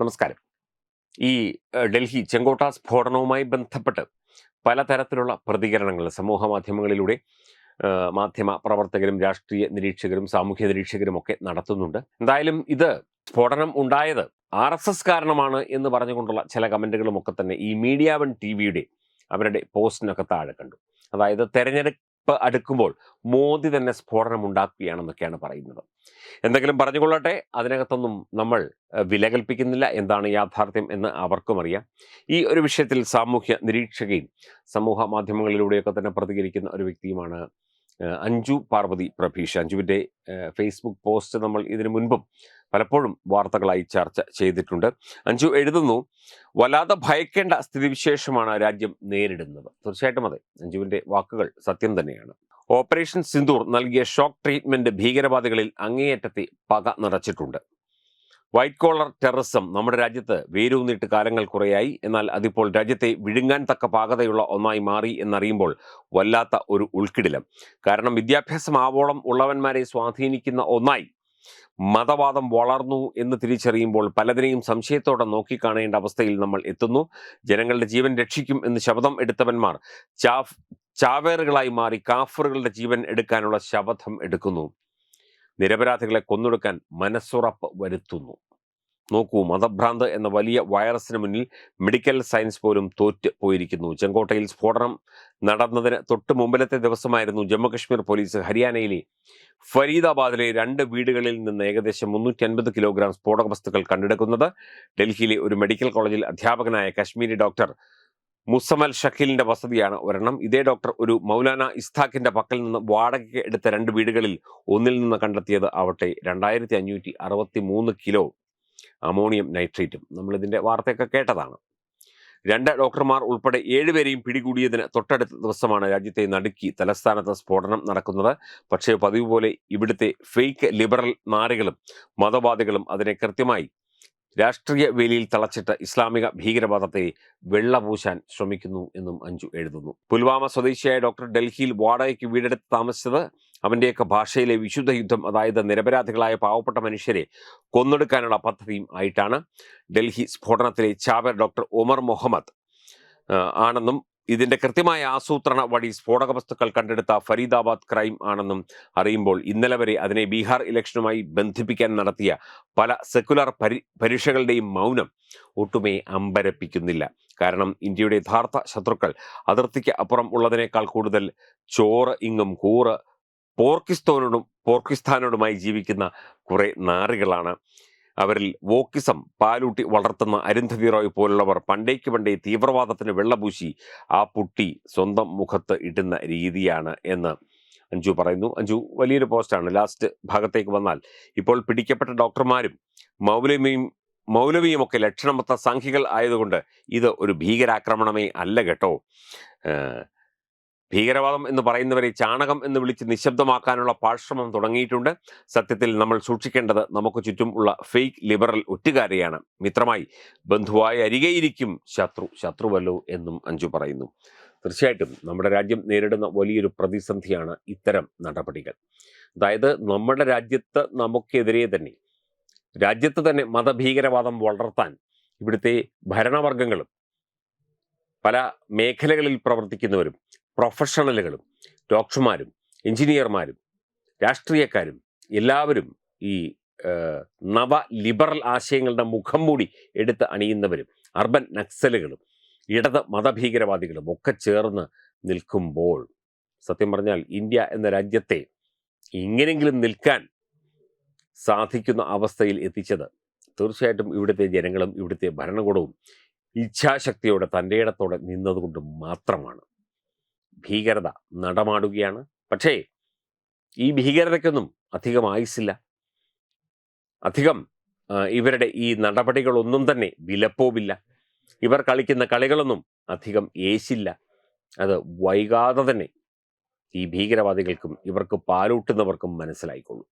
നമസ്കാരം. ഈ ഡൽഹി ചെങ്കോട്ട സ്ഫോടനവുമായി ബന്ധപ്പെട്ട് പലതരത്തിലുള്ള പ്രതികരണങ്ങൾ സമൂഹ മാധ്യമങ്ങളിലൂടെ മാധ്യമ പ്രവർത്തകരും രാഷ്ട്രീയ നിരീക്ഷകരും സാമൂഹ്യ നിരീക്ഷകരും ഒക്കെ നടത്തുന്നുണ്ട്. എന്തായാലും ഇത് സ്ഫോടനം ഉണ്ടായത് ആർ എസ് എസ് കാരണമാണ് എന്ന് പറഞ്ഞുകൊണ്ടുള്ള ചില കമന്റുകളുമൊക്കെ തന്നെ ഈ മീഡിയ വൺ ടി വിയുടെ അവരുടെ പോസ്റ്റിനൊക്കെ താഴെ കണ്ടു. അതായത് തെരഞ്ഞെടുപ്പ് അടുക്കുമ്പോൾ മോദി തന്നെ സ്ഫോടനം ഉണ്ടാക്കുകയാണെന്നൊക്കെയാണ് പറയുന്നത്. എന്തെങ്കിലും പറഞ്ഞുകൊള്ളട്ടെ? അതിനകത്തൊന്നും നമ്മൾ വിലകൽപ്പിക്കുന്നില്ല വില കൽപ്പിക്കുന്നില്ല. എന്താണ് യാഥാർത്ഥ്യം എന്ന് അവർക്കും അറിയാം. ഈ ഒരു വിഷയത്തിൽ സാമൂഹ്യ നിരീക്ഷകയും സമൂഹ മാധ്യമങ്ങളിലൂടെയൊക്കെ തന്നെ പ്രതികരിക്കുന്ന ഒരു വ്യക്തിയുമാണ് അഞ്ജു പാർവതി പ്രഭീഷ്. അഞ്ജുവിന്റെ ഫേസ്ബുക്ക് പോസ്റ്റ് നമ്മൾ ഇതിനു മുൻപും പലപ്പോഴും വാർത്തകളായി ചർച്ച ചെയ്തിട്ടുണ്ട്. അഞ്ചു എഴുതുന്നു വല്ലാതെ ഭയക്കേണ്ട സ്ഥിതിവിശേഷമാണ് രാജ്യം നേരിടുന്നത്. തീർച്ചയായിട്ടും അതെ. അഞ്ജുവിന്റെ വാക്കുകൾ സത്യം തന്നെയാണ്. ഓപ്പറേഷൻ സിന്ദൂർ നൽകിയ ഷോക്ക് ട്രീറ്റ്മെന്റ് ഭീകരവാദികളിൽ അങ്ങേയറ്റത്തെ പക നിറച്ചിട്ടുണ്ട്. വൈറ്റ് കോളർ ടെററിസം നമ്മുടെ രാജ്യത്ത് വേരൂന്നിട്ട് കാലങ്ങൾ കുറയായി. എന്നാൽ അതിപ്പോൾ രാജ്യത്തെ വിഴുങ്ങാൻ തക്ക പാകതയുള്ള ഒന്നായി മാറി എന്നറിയുമ്പോൾ വല്ലാത്ത ഒരു ഉൾക്കിടിലം. കാരണം വിദ്യാഭ്യാസം ആവോളം ഉള്ളവന്മാരെ സ്വാധീനിക്കുന്ന ഒന്നായി മതവാദം വളർന്നു എന്ന് തിരിച്ചറിയുമ്പോൾ പലതിനെയും സംശയത്തോടെ നോക്കിക്കാണേണ്ട അവസ്ഥയിൽ നമ്മൾ എത്തുന്നു. ജനങ്ങളുടെ ജീവൻ രക്ഷിക്കും എന്ന് ശബ്ദം എടുത്തവന്മാർ ചാഫ് ചാവേറുകളായി മാറി കാഫറുകളുടെ ജീവൻ എടുക്കാനുള്ള ശപഥം എടുക്കുന്നു. നിരപരാധികളെ കൊന്നൊടുക്കാൻ മനസ്സുറപ്പ് വരുത്തുന്നു. നോക്കൂ മതഭ്രാന്ത് എന്ന വലിയ വൈറസിന് മുന്നിൽ മെഡിക്കൽ സയൻസ് പോലും തോറ്റ് പോയിരിക്കുന്നു. ചെങ്കോട്ടയിൽ സ്ഫോടനം നടന്നതിന് തൊട്ട് മുമ്പിലത്തെ ദിവസമായിരുന്നു ജമ്മുകശ്മീർ പോലീസ് ഹരിയാനയിലെ ഫരീദാബാദിലെ രണ്ട് വീടുകളിൽ നിന്ന് ഏകദേശം മുന്നൂറ്റി അൻപത് കിലോഗ്രാം സ്ഫോടക വസ്തുക്കൾ കണ്ടെടുക്കുന്നത്. ഡൽഹിയിലെ ഒരു മെഡിക്കൽ കോളേജിൽ അധ്യാപകനായ കശ്മീരി ഡോക്ടർ മുസമൽ ഷക്കീലിന്റെ വസതിയാണ് ഒരെണ്ണം. ഇതേ ഡോക്ടർ ഒരു മൗലാന ഇസ്താഖിന്റെ പക്കൽ നിന്ന് വാടകയ്ക്ക് എടുത്ത രണ്ട് വീടുകളിൽ ഒന്നിൽ നിന്ന് കണ്ടെത്തിയത് ആവട്ടെ രണ്ടായിരത്തി അഞ്ഞൂറ്റി അറുപത്തി മൂന്ന് കിലോ. അമോണിയം നൈട്രേറ്റും. നമ്മളിതിന്റെ വാർത്തയൊക്കെ കേട്ടതാണ്. രണ്ട് ഡോക്ടർമാർ ഉൾപ്പെടെ ഏഴുപേരെയും പിടികൂടിയതിന് തൊട്ടടുത്ത ദിവസമാണ് രാജ്യത്തെ നടുക്കി തലസ്ഥാനത്ത് സ്ഫോടനം നടക്കുന്നത്. പക്ഷേ പതിവ് പോലെ ഇവിടുത്തെ ഫേക്ക് ലിബറൽ നാറികളും മതവാദികളും അതിനെ കൃത്യമായി രാഷ്ട്രീയ വേലിയിൽ തളച്ചിട്ട് ഇസ്ലാമിക ഭീകരവാദത്തെ വെള്ളപൂശാൻ ശ്രമിക്കുന്നു എന്നും അഞ്ചു എഴുതുന്നു. പുൽവാമ സ്വദേശിയായ ഡോക്ടർ ഡൽഹിയിൽ വാടകയ്ക്ക് വീടെടുത്ത് താമസിച്ചത് അവന്റെയൊക്കെ ഭാഷയിലെ വിശുദ്ധ യുദ്ധം അതായത് നിരപരാധികളായ പാവപ്പെട്ട മനുഷ്യരെ കൊന്നെടുക്കാനുള്ള പദ്ധതിയും ആയിട്ടാണ് ഡൽഹി സ്ഫോടനത്തിലെ ചാവർ ഡോക്ടർ ഉമർ മുഹമ്മദ് ആണെന്നും ഇതിന്റെ കൃത്യമായ ആസൂത്രണ വഴി സ്ഫോടക വസ്തുക്കൾ കണ്ടെടുത്ത ഫരീദാബാദ് ക്രൈം ആണെന്നും അറിയുമ്പോൾ ഇന്നലെ വരെ അതിനെ ബീഹാർ ഇലക്ഷനുമായി ബന്ധിപ്പിക്കാൻ നടത്തിയ പല സെക്കുലർ പരി പരീക്ഷകളുടെയും മൗനം ഒട്ടുമേ അമ്പരപ്പിക്കുന്നില്ല. കാരണം ഇന്ത്യയുടെ യഥാർത്ഥ ശത്രുക്കൾ അതിർത്തിക്ക് അപ്പുറം ഉള്ളതിനേക്കാൾ കൂടുതൽ ചോറ് ഇങ്ങും കൂറ് പോർക്കിസ്തോനോടും പോർക്കിസ്ഥാനോടുമായി ജീവിക്കുന്ന കുറെ നാറികളാണ്. അവരിൽ വോക്കിസം പാലൂട്ടി വളർത്തുന്ന അരുന്ധതി റോയ് പോലുള്ളവർ പണ്ടേക്ക് പണ്ടേ തീവ്രവാദത്തിന് വെള്ളപൂശി ആ പുട്ടി സ്വന്തം മുഖത്ത് ഇടുന്ന രീതിയാണ് എന്ന് അഞ്ജു പറയുന്നു. അഞ്ജു വലിയൊരു പോസ്റ്റാണ്. ലാസ്റ്റ് ഭാഗത്തേക്ക് വന്നാൽ ഇപ്പോൾ പിടിക്കപ്പെട്ട ഡോക്ടർമാരും മൗലവിയും മൗലവിയുമൊക്കെ ലക്ഷണമൊത്ത സംഖ്യകൾ ആയതുകൊണ്ട് ഇത് ഒരു ഭീകരാക്രമണമേ അല്ല കേട്ടോ. ഭീകരവാദം എന്ന് പറയുന്നവരെ ചാണകം എന്ന് വിളിച്ച് നിശബ്ദമാക്കാനുള്ള പാഴ്ശ്രമം തുടങ്ങിയിട്ടുണ്ട്. സത്യത്തിൽ നമ്മൾ സൂക്ഷിക്കേണ്ടത് നമുക്ക് ചുറ്റും ഉള്ള ഫേക്ക് ലിബറൽ ഒറ്റുകാരെയാണ്. മിത്രമായി ബന്ധുവായി അരികെയിരിക്കും ശത്രു. ശത്രുവല്ലോ എന്നും അഞ്ജു പറയുന്നു. തീർച്ചയായിട്ടും നമ്മുടെ രാജ്യം നേരിടുന്ന വലിയൊരു പ്രതിസന്ധിയാണ് ഇത്തരം നടപടികൾ. അതായത് നമ്മുടെ രാജ്യത്ത് നമുക്കെതിരെ തന്നെ രാജ്യത്ത് തന്നെ മതഭീകരവാദം വളർത്താൻ ഇവിടുത്തെ ഭരണവർഗങ്ങളും പല മേഖലകളിൽ പ്രവർത്തിക്കുന്നവരും പ്രൊഫഷണലുകളും ഡോക്ടർമാരും എഞ്ചിനീയർമാരും രാഷ്ട്രീയക്കാരും എല്ലാവരും ഈ നവ ലിബറൽ ആശയങ്ങളുടെ മുഖം മൂടി എടുത്ത് അണിയുന്നവരും അർബൻ നക്സലുകളും ഇടത് മതഭീകരവാദികളും ഒക്കെ ചേർന്ന് നിൽക്കുമ്പോൾ സത്യം പറഞ്ഞാൽ ഇന്ത്യ എന്ന രാജ്യത്തെ ഇങ്ങനെങ്കിലും നിൽക്കാൻ സാധിക്കുന്ന അവസ്ഥയിൽ എത്തിച്ചത് തീർച്ചയായിട്ടും ഇവിടുത്തെ ജനങ്ങളും ഇവിടുത്തെ ഭരണകൂടവും ഇച്ഛാശക്തിയോടെ തന്റെ ഇടത്തോടെ നിന്നതുകൊണ്ട് മാത്രമാണ്. ഭീകരത നടമാടുകയാണ്. പക്ഷേ ഈ ഭീകരതയ്ക്കൊന്നും അധികം ആയുസില്ല അധികം ഇവരുടെ ഈ നടപടികളൊന്നും തന്നെ വിലപ്പോവില്ല. ഇവർ കളിക്കുന്ന കളികളൊന്നും അധികം ഏശില്ല. അത് വൈകാതെ തന്നെ ഈ ഭീകരവാദികൾക്കും ഇവർക്ക് പാലൂട്ടുന്നവർക്കും മനസ്സിലായിക്കൊള്ളും.